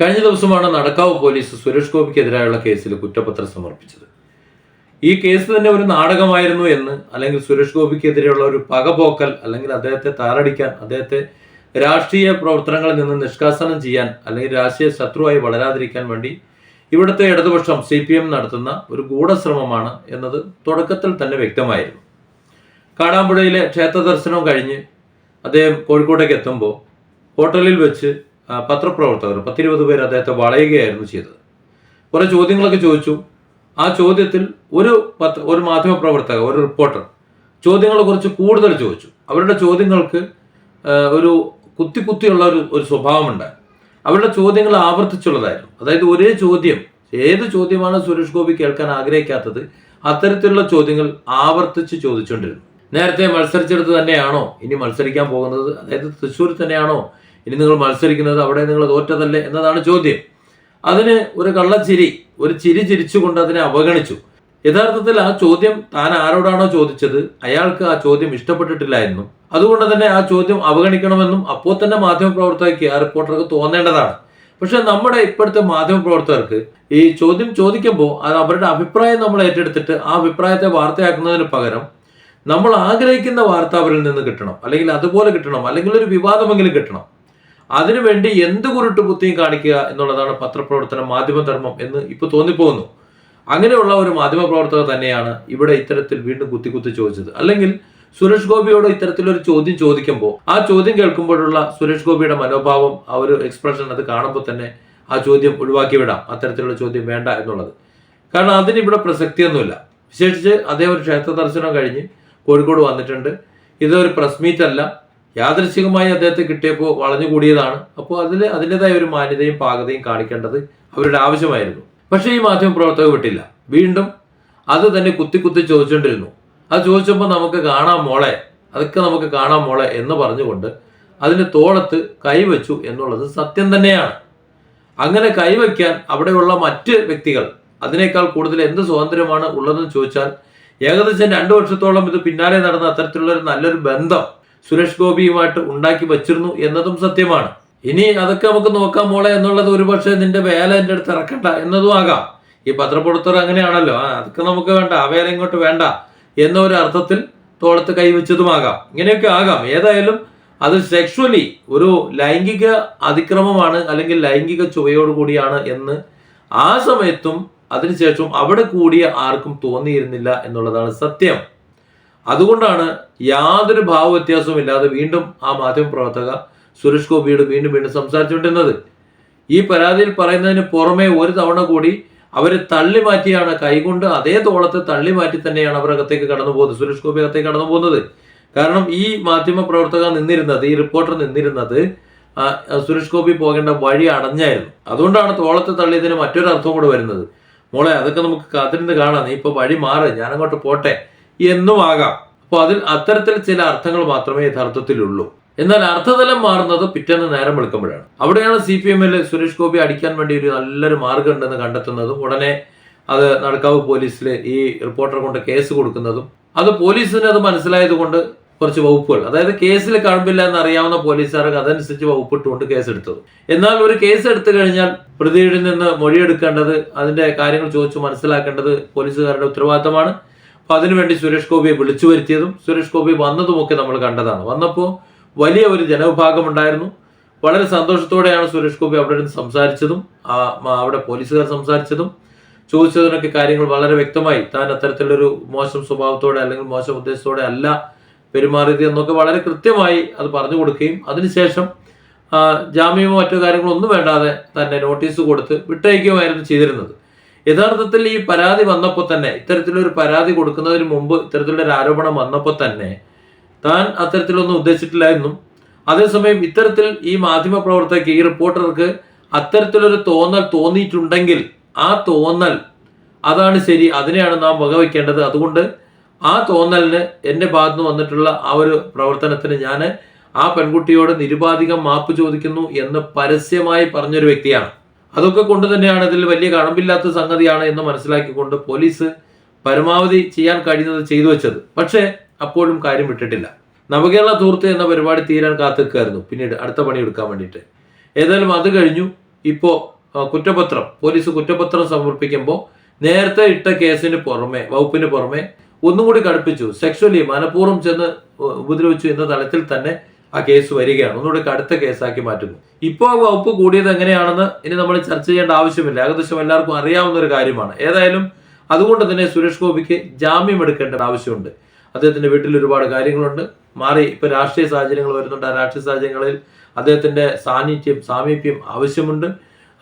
കഴിഞ്ഞ ദിവസമാണ് നടക്കാവ് പോലീസ് സുരേഷ് ഗോപിക്കെതിരായുള്ള കേസിൽ കുറ്റപത്രം സമർപ്പിച്ചത്. ഈ കേസ് തന്നെ ഒരു നാടകമായിരുന്നു എന്ന് അല്ലെങ്കിൽ സുരേഷ് ഗോപിക്കെതിരെയുള്ള ഒരു പകപോക്കൽ അല്ലെങ്കിൽ അദ്ദേഹത്തെ താറടിക്കാൻ അദ്ദേഹത്തെ രാഷ്ട്രീയ പ്രവർത്തനങ്ങളിൽ നിന്ന് നിഷ്കാസനം ചെയ്യാൻ അല്ലെങ്കിൽ രാഷ്ട്രീയ ശത്രുവായി വളരാതിരിക്കാൻ വേണ്ടി ഇവിടുത്തെ ഇടതുപക്ഷം സി പി എം നടത്തുന്ന ഒരു ഗൂഢശ്രമമാണ് എന്നത് തുടക്കത്തിൽ തന്നെ വ്യക്തമായിരുന്നു. കാടാമ്പുഴയിലെ ക്ഷേത്ര ദർശനം കഴിഞ്ഞ് അദ്ദേഹം കോഴിക്കോട്ടേക്ക് എത്തുമ്പോൾ ഹോട്ടലിൽ വെച്ച് പത്രപ്രവർത്തകർ പത്തിരുപത് പേർ അദ്ദേഹത്തെ വളയുകയായിരുന്നു ചെയ്തത്. കുറേ ചോദ്യങ്ങളൊക്കെ ചോദിച്ചു. ആ ചോദ്യത്തിൽ ഒരു പത്ര ഒരു മാധ്യമപ്രവർത്തക ഒരു റിപ്പോർട്ടർ ചോദ്യങ്ങളെ കുറച്ച് കൂടുതൽ ചോദിച്ചു. അവരുടെ ചോദ്യങ്ങൾക്ക് ഒരു കുത്തി കുത്തിയുള്ള ഒരു ഒരു സ്വഭാവമുണ്ടായി അവരുടെ ചോദ്യങ്ങൾ ആവർത്തിച്ചുള്ളതായിരുന്നു. അതായത് ഒരേ ചോദ്യം ഏത് ചോദ്യമാണ് സുരേഷ് ഗോപി കേൾക്കാൻ ആഗ്രഹിക്കാത്തത് അത്തരത്തിലുള്ള ചോദ്യങ്ങൾ ആവർത്തിച്ച് ചോദിച്ചുകൊണ്ടിരുന്നു. നേരത്തെ മത്സരിച്ചെടുത്ത് തന്നെയാണോ? ഇനി മത്സരിക്കാൻ പോകുന്നത്? അതായത് തൃശ്ശൂർ തന്നെയാണോ? ഇനി നിങ്ങൾ മത്സരിക്കുന്നത് അവിടെ നിങ്ങൾ തോറ്റതല്ലേ എന്നതാണ് ചോദ്യം. അതിന് ഒരു കള്ളച്ചിരി ഒരു ചിരി ചിരിച്ചുകൊണ്ട് അതിനെ അവഗണിച്ചു. യഥാർത്ഥത്തിൽ ആ ചോദ്യം താൻ ആരോടാണോ ചോദിച്ചത്? അയാൾക്ക് ആ ചോദ്യം ഇഷ്ടപ്പെട്ടിട്ടില്ല എന്നും അതുകൊണ്ട് തന്നെ ആ ചോദ്യം അവഗണിക്കണമെന്നും അപ്പോൾ തന്നെ മാധ്യമപ്രവർത്തകർക്ക് ആ റിപ്പോർട്ടർക്ക് തോന്നേണ്ടതാണ്. പക്ഷെ നമ്മുടെ ഇപ്പോഴത്തെ മാധ്യമപ്രവർത്തകർക്ക് ഈ ചോദ്യം ചോദിക്കുമ്പോൾ അത് അവരുടെ അഭിപ്രായം നമ്മൾ ഏറ്റെടുത്തിട്ട് ആ അഭിപ്രായത്തെ വാർത്തയാക്കുന്നതിന് പകരം നമ്മൾ ആഗ്രഹിക്കുന്ന വാർത്ത അവരിൽ നിന്ന് കിട്ടണം. അല്ലെങ്കിൽ അതുപോലെ കിട്ടണം. അല്ലെങ്കിൽ ഒരു വിവാദമെങ്കിലും കിട്ടണം. അതിനുവേണ്ടി എന്ത് കുരുട്ട് ബുദ്ധിയും കാണിക്കുക എന്നുള്ളതാണ് പത്രപ്രവർത്തനം മാധ്യമധർമ്മം എന്ന് ഇപ്പോൾ തോന്നിപ്പോകുന്നു. അങ്ങനെയുള്ള ഒരു മാധ്യമപ്രവർത്തകർ തന്നെയാണ് ഇവിടെ ഇത്തരത്തിൽ വീണ്ടും കുത്തി കുത്തി ചോദിച്ചത്. അല്ലെങ്കിൽ സുരേഷ് ഗോപിയോട് ഇത്തരത്തിലൊരു ചോദ്യം ചോദിക്കുമ്പോൾ ആ ചോദ്യം കേൾക്കുമ്പോഴുള്ള സുരേഷ് ഗോപിയുടെ മനോഭാവം ആ ഒരു എക്സ്പ്രഷൻ അത് കാണുമ്പോൾ തന്നെ ആ ചോദ്യം ഒഴിവാക്കി വിടാം അത്തരത്തിലുള്ള ചോദ്യം വേണ്ട എന്നുള്ളത്. കാരണം അതിന് ഇവിടെ പ്രസക്തിയൊന്നുമില്ല. വിശേഷിച്ച് അദ്ദേഹം ഒരു ക്ഷേത്ര ദർശനം കഴിഞ്ഞ് കോഴിക്കോട് വന്നിട്ടുണ്ട്. ഇതൊരു പ്രസ് മീറ്റ് അല്ല. യാദൃശികമായി അദ്ദേഹത്തെ കിട്ടിയപ്പോൾ വളഞ്ഞുകൂടിയതാണ് അപ്പോൾ അതിൽ അതിന്റെതായ ഒരു മാന്യതയും പാകതയും കാണിക്കേണ്ടത് അവരുടെ ആവശ്യമായിരുന്നു. പക്ഷേ ഈ മാധ്യമ പ്രവർത്തകർ വിട്ടില്ല. വീണ്ടും അത് തന്നെ കുത്തി കുത്തി ചോദിച്ചുകൊണ്ടിരുന്നു അത് ചോദിച്ചപ്പോൾ നമുക്ക് കാണാം മോളെ അതൊക്കെ നമുക്ക് കാണാം മോളെ എന്ന് പറഞ്ഞുകൊണ്ട് അതിന് തോളത്ത് കൈവച്ചു എന്നുള്ളത് സത്യം തന്നെയാണ്. അങ്ങനെ കൈവയ്ക്കാൻ അവിടെയുള്ള മറ്റ് വ്യക്തികൾ അതിനേക്കാൾ കൂടുതൽ എന്ത് സ്വാതന്ത്ര്യമാണ് ഉള്ളതെന്ന് ചോദിച്ചാൽ ഏകദേശം രണ്ടു വർഷത്തോളം ഇത് പിന്നാലെ നടന്ന അത്തരത്തിലുള്ള ഒരു നല്ലൊരു ബന്ധം സുരേഷ് ഗോപിയുമായിട്ട് ഉണ്ടാക്കി വച്ചിരുന്നു എന്നതും സത്യമാണ്. ഇനി അതൊക്കെ നമുക്ക് നോക്കാം മോളെ എന്നുള്ളത് ഒരുപക്ഷെ നിന്റെ വേല എന്റെ അടുത്ത് ഇറക്കണ്ട എന്നതും ആകാം. ഈ പത്രപ്രവർത്തകർ അങ്ങനെയാണല്ലോ. ആ അതൊക്കെ നമുക്ക് വേണ്ട. ആ വേല ഇങ്ങോട്ട് വേണ്ട എന്ന ഒരു അർത്ഥത്തിൽ തോളത്ത് കൈവച്ചതുമാകാം ഇങ്ങനെയൊക്കെ ആകാം. ഏതായാലും അത് സെക്ഷുവലി ഒരു ലൈംഗിക അതിക്രമമാണ് അല്ലെങ്കിൽ ലൈംഗിക ചുവയോട് കൂടിയാണ് എന്ന് ആ സമയത്തും അതിനുശേഷവും അവിടെ കൂടിയ ആർക്കും തോന്നിയിരുന്നില്ല എന്നുള്ളതാണ് സത്യം. അതുകൊണ്ടാണ് യാതൊരു ഭാവവ്യത്യാസവും ഇല്ലാതെ വീണ്ടും ആ മാധ്യമപ്രവർത്തക സുരേഷ് ഗോപിയോട് വീണ്ടും വീണ്ടും സംസാരിച്ചുകൊണ്ടിരുന്നത്. ഈ പരാതിയിൽ പറയുന്നതിന് പുറമെ ഒരു തവണ കൂടി അവരെ തള്ളി മാറ്റിയാണ് കൈകൊണ്ട് അതേ തോളത്തെ തള്ളി മാറ്റി തന്നെയാണ് അവർ അകത്തേക്ക് കടന്നു പോകുന്നത് സുരേഷ് ഗോപി അകത്തേക്ക് കടന്നു പോകുന്നത്. കാരണം ഈ മാധ്യമ പ്രവർത്തക നിന്നിരുന്നത് ഈ റിപ്പോർട്ടർ നിന്നിരുന്നത് സുരേഷ് ഗോപി പോകേണ്ട വഴി അടഞ്ഞായിരുന്നു. അതുകൊണ്ടാണ് തോളത്തെ തള്ളിയതിന് മറ്റൊരു അർത്ഥം കൂടെ വരുന്നത്. മോളെ അതൊക്കെ നമുക്ക് കാത്തിരുന്ന് കാണാം. നീ ഇപ്പൊ വഴി മാറ് ഞാനങ്ങോട്ട് പോട്ടെ. എന്നും ആകാം അപ്പോൾ അതിൽ അത്തരത്തിൽ ചില അർത്ഥങ്ങൾ മാത്രമേ യഥാർത്ഥത്തിലുള്ളൂ. എന്നാൽ അർത്ഥതലം മാറുന്നത് പിറ്റേന്ന് നേരം വെളുക്കുമ്പോഴാണ്. അവിടെയാണ് സി പി എമ്മിൽ സുരേഷ് ഗോപി അടിക്കാൻ വേണ്ടി ഒരു നല്ലൊരു മാർഗം ഉണ്ടെന്ന് കണ്ടെത്തുന്നതും ഉടനെ അത് നടക്കാവ് പോലീസിൽ ഈ റിപ്പോർട്ടർ കൊണ്ട് കേസ് കൊടുക്കുന്നതും അത് പോലീസിന് അത് മനസ്സിലായത് കൊണ്ട് കുറച്ച് വകുപ്പുകൾ അതായത് കേസിൽ കഴമ്പില്ല എന്ന് അറിയാവുന്ന പോലീസുകാർക്ക് അതനുസരിച്ച് വകുപ്പിട്ടുകൊണ്ട് കേസ് എടുത്തത് എന്നാൽ ഒരു കേസ് എടുത്തു കഴിഞ്ഞാൽ പ്രതിയിൽ നിന്ന് മൊഴിയെടുക്കേണ്ടത് അതിന്റെ കാര്യങ്ങൾ ചോദിച്ച് മനസ്സിലാക്കേണ്ടത് പോലീസുകാരുടെ ഉത്തരവാദിത്തമാണ്. അപ്പൊ അതിനുവേണ്ടി സുരേഷ് ഗോപിയെ വിളിച്ചു വരുത്തിയതും സുരേഷ് ഗോപി വന്നതുമൊക്കെ നമ്മൾ കണ്ടതാണ്. വന്നപ്പോൾ വലിയ ഒരു ജനവിഭാഗം ഉണ്ടായിരുന്നു. വളരെ സന്തോഷത്തോടെയാണ് സുരേഷ് ഗോപി അവിടെ നിന്ന് സംസാരിച്ചതും അവിടെ പോലീസുകാർ സംസാരിച്ചതും ചോദിച്ചതിനൊക്കെ കാര്യങ്ങൾ വളരെ വ്യക്തമായി. താൻ അത്തരത്തിലൊരു മോശം സ്വഭാവത്തോടെ അല്ലെങ്കിൽ മോശം ഉദ്ദേശത്തോടെ അല്ല പെരുമാറിയത് എന്നൊക്കെ വളരെ കൃത്യമായി അത് പറഞ്ഞു കൊടുക്കുകയും അതിനുശേഷം ജാമ്യമോ മറ്റു കാര്യങ്ങളോ ഒന്നും വേണ്ടാതെ തന്നെ നോട്ടീസ് കൊടുത്ത് വിട്ടയക്കുകയായിരുന്നു ചെയ്തിരുന്നത്. യഥാർത്ഥത്തിൽ ഈ പരാതി വന്നപ്പോൾ തന്നെ ഇത്തരത്തിലൊരു പരാതി കൊടുക്കുന്നതിന് മുമ്പ് ഇത്തരത്തിലുള്ള ഒരു ആരോപണം വന്നപ്പോൾ തന്നെ താൻ അത്തരത്തിലൊന്നും ഉദ്ദേശിച്ചിട്ടില്ലായിരുന്നു അതേസമയം ഇത്തരത്തിൽ ഈ മാധ്യമ പ്രവർത്തകർക്ക് ഈ റിപ്പോർട്ടർക്ക് അത്തരത്തിലൊരു തോന്നൽ തോന്നിയിട്ടുണ്ടെങ്കിൽ ആ തോന്നൽ അതാണ് ശരി അതിനെയാണ് നാം വകവയ്ക്കേണ്ടത് അതുകൊണ്ട് ആ തോന്നലിന് എന്റെ ഭാഗത്ത് നിന്ന് വന്നിട്ടുള്ള ആ ഒരു പ്രവർത്തനത്തിന് ഞാൻ ആ പെൺകുട്ടിയോട് നിരുപാധികം മാപ്പ് ചോദിക്കുന്നു എന്ന് പരസ്യമായി പറഞ്ഞൊരു വ്യക്തിയാണ്. അതൊക്കെ കൊണ്ട് തന്നെയാണ് ഇതിൽ വലിയ കഴമ്പില്ലാത്ത സംഗതിയാണ് എന്ന് മനസ്സിലാക്കിക്കൊണ്ട് പോലീസ് പരമാവധി ചെയ്യാൻ കഴിയുന്നത് ചെയ്തു വെച്ചത്. പക്ഷേ അപ്പോഴും കാര്യം വിട്ടിട്ടില്ല. നവകേരള തൂർത്ത് എന്ന പരിപാടി തീരാൻ കാത്തിരിക്കുകയായിരുന്നു. പിന്നീട് അടുത്ത പണി എടുക്കാൻ വേണ്ടിയിട്ട്. ഏതായാലും അത് കഴിഞ്ഞു. ഇപ്പോൾ കുറ്റപത്രം പോലീസ് കുറ്റപത്രം സമർപ്പിക്കുമ്പോൾ നേരത്തെ ഇട്ട കേസിന് പുറമെ വകുപ്പിന് പുറമെ ഒന്നും കൂടി കടുപ്പിച്ചു. സെക്ഷലി മനഃപൂർവം ചെന്ന് ഉപദ്രവിച്ചു എന്ന തലത്തിൽ തന്നെ ആ കേസ് വരികയാണ്. ഒന്നുകൂടി കടുത്ത കേസാക്കി മാറ്റുന്നു. ഇപ്പോൾ വകുപ്പ് കൂടിയത് എങ്ങനെയാണെന്ന് ഇനി നമ്മൾ ചർച്ച ചെയ്യേണ്ട ആവശ്യമില്ല. ഏകദേശം എല്ലാവർക്കും അറിയാവുന്ന ഒരു കാര്യമാണ്. ഏതായാലും അതുകൊണ്ട് തന്നെ സുരേഷ് ഗോപിക്ക് ജാമ്യം എടുക്കേണ്ട ആവശ്യമുണ്ട്. അദ്ദേഹത്തിന്റെ വീട്ടിൽ ഒരുപാട് കാര്യങ്ങളുണ്ട്. മാറി ഇപ്പൊ രാഷ്ട്രീയ സാഹചര്യങ്ങൾ വരുന്നുണ്ട്. ആ രാഷ്ട്രീയ സാഹചര്യങ്ങളിൽ അദ്ദേഹത്തിന്റെ സാന്നിധ്യം സാമീപ്യം ആവശ്യമുണ്ട്.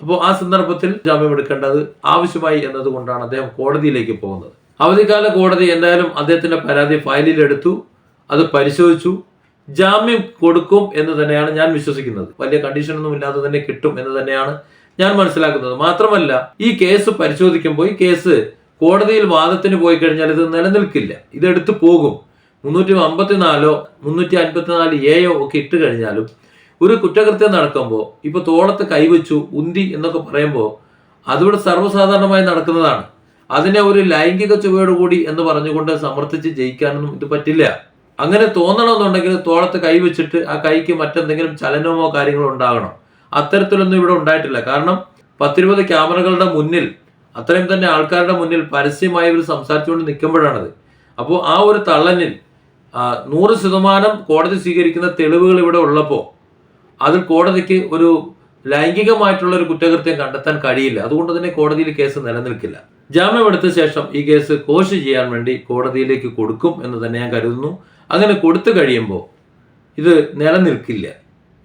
അപ്പോൾ ആ സന്ദർഭത്തിൽ ജാമ്യം എടുക്കേണ്ടത് ആവശ്യമായി എന്നതുകൊണ്ടാണ് അദ്ദേഹം കോടതിയിലേക്ക് പോകുന്നത്. അവധിക്കാല കോടതി എന്തായാലും അദ്ദേഹത്തിന്റെ പരാതി ഫയലിൽ എടുത്തു അത് പരിശോധിച്ചു. ജാമ്യം കൊടുക്കും എന്ന് തന്നെയാണ് ഞാൻ വിശ്വസിക്കുന്നത്. വലിയ കണ്ടീഷനൊന്നും ഇല്ലാതെ തന്നെ കിട്ടും എന്ന് തന്നെയാണ് ഞാൻ മനസ്സിലാക്കുന്നത്. മാത്രമല്ല ഈ കേസ് പരിശോധിക്കുമ്പോൾ ഈ കേസ് കോടതിയിൽ വാദത്തിന് പോയി കഴിഞ്ഞാൽ ഇത് നിലനിൽക്കില്ല. ഇതെടുത്ത് പോകും. മുന്നൂറ്റി അമ്പത്തിനാലോ മുന്നൂറ്റി അൻപത്തിനാല് എയോ ഒക്കെ ഇട്ട് കഴിഞ്ഞാലും ഒരു കുറ്റകൃത്യം നടക്കുമ്പോൾ ഇപ്പൊ തോളത്ത് കൈവച്ചു ഉന്തി എന്നൊക്കെ പറയുമ്പോൾ അതിവിടെ സർവസാധാരണമായി നടക്കുന്നതാണ്. അതിനെ ഒരു ലൈംഗിക ചുവയോടുകൂടി എന്ന് പറഞ്ഞുകൊണ്ട് സമർത്ഥിച്ച് ജയിക്കാനൊന്നും ഇത് പറ്റില്ല. അങ്ങനെ തോന്നണമെന്നുണ്ടെങ്കിൽ തോളത്ത് കൈവച്ചിട്ട് ആ കൈക്ക് മറ്റെന്തെങ്കിലും ചലനമോ കാര്യങ്ങളോ ഉണ്ടാകണം. അത്തരത്തിലൊന്നും ഇവിടെ ഉണ്ടായിട്ടില്ല. കാരണം പത്തിരുപത് ക്യാമറകളുടെ മുന്നിൽ അത്രയും തന്നെ ആൾക്കാരുടെ മുന്നിൽ പരസ്യമായി ഇവർ സംസാരിച്ചുകൊണ്ട് നിൽക്കുമ്പോഴാണത്. അപ്പോൾ ആ ഒരു തള്ളനിൽ നൂറ് ശതമാനം കോടതി സ്വീകരിക്കുന്ന തെളിവുകൾ ഇവിടെ ഉള്ളപ്പോൾ അതിൽ കോടതിക്ക് ഒരു ലൈംഗികമായിട്ടുള്ള ഒരു കുറ്റകൃത്യം കണ്ടെത്താൻ കഴിയില്ല. അതുകൊണ്ട് തന്നെ കോടതിയിൽ കേസ് നിലനിൽക്കില്ല. ജാമ്യമെടുത്ത ശേഷം ഈ കേസ് കോഷ് ചെയ്യാൻ വേണ്ടി കോടതിയിലേക്ക് കൊടുക്കും എന്ന് തന്നെ ഞാൻ കരുതുന്നു. അങ്ങനെ കൊടുത്തു കഴിയുമ്പോൾ ഇത് നിലനിൽക്കില്ല.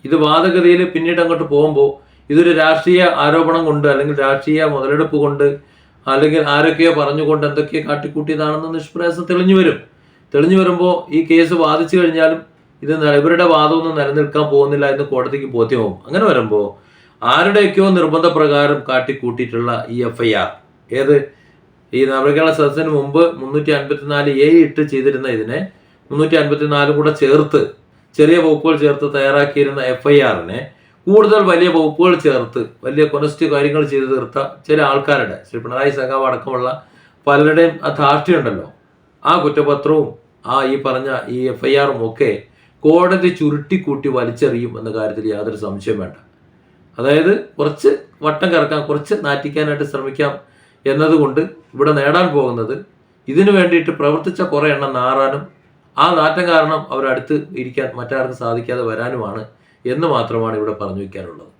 ഇത് വാദഗതിയിൽ പിന്നീട് അങ്ങോട്ട് പോകുമ്പോൾ ഇതൊരു രാഷ്ട്രീയ ആരോപണം കൊണ്ട് അല്ലെങ്കിൽ രാഷ്ട്രീയ മുതലെടുപ്പ് കൊണ്ട് അല്ലെങ്കിൽ ആരൊക്കെയോ പറഞ്ഞുകൊണ്ട് എന്തൊക്കെയോ കാട്ടിക്കൂട്ടിയതാണെന്ന് നിഷ്പ്രയാസം തെളിഞ്ഞു വരും. തെളിഞ്ഞു വരുമ്പോൾ ഈ കേസ് വാദിച്ചു കഴിഞ്ഞാലും ഇത് ഇവരുടെ വാദമൊന്നും നിലനിൽക്കാൻ പോകുന്നില്ല എന്ന് കോടതിക്ക് ബോധ്യമാവും. അങ്ങനെ വരുമ്പോൾ ആരുടെയൊക്കെയോ നിർബന്ധപ്രകാരം കാട്ടിക്കൂട്ടിയിട്ടുള്ള ഈ എഫ് ഐ ആർ ഏത്? ഈ നവകേരള സദസ്സിന് മുമ്പ് മുന്നൂറ്റി അൻപത്തിനാല് എ ഇട്ട് ചെയ്തിരുന്ന ഇതിനെ മുന്നൂറ്റി അൻപത്തിനാലും കൂടെ ചേർത്ത് ചെറിയ വകുപ്പുകൾ ചേർത്ത് തയ്യാറാക്കിയിരുന്ന എഫ് ഐ ആറിനെ കൂടുതൽ വലിയ വകുപ്പുകൾ ചേർത്ത് വലിയ കൊനസ്റ്റ് കാര്യങ്ങൾ ചെയ്തു തീർത്ത ചില ആൾക്കാരുടെ ശ്രീ പിണറായി സഖാവ് അടക്കമുള്ള പലരുടെയും ആ ധാർഷ്ട്യമുണ്ടല്ലോ. ആ കുറ്റപത്രവും ആ ഈ പറഞ്ഞ ഈ എഫ് ഐ ആറും ഒക്കെ കോടതി ചുരുട്ടിക്കൂട്ടി വലിച്ചെറിയും എന്ന കാര്യത്തിൽ യാതൊരു സംശയം വേണ്ട. അതായത് കുറച്ച് വട്ടം കറക്കാം കുറച്ച് നാറ്റിക്കാനായിട്ട് ശ്രമിക്കാം എന്നതുകൊണ്ട് ഇവിടെ നേടാൻ പോകുന്നത് ഇതിനു വേണ്ടിയിട്ട് പ്രവർത്തിച്ച കുറേ എണ്ണം നാറാനും ആ നാറ്റം കാരണം അവരടുത്ത് ഇരിക്കാൻ മറ്റാർക്കും സാധിക്കാതെ വരാനുമാണ് എന്ന് മാത്രമാണ് ഇവിടെ പറഞ്ഞു വയ്ക്കാനുള്ളത്.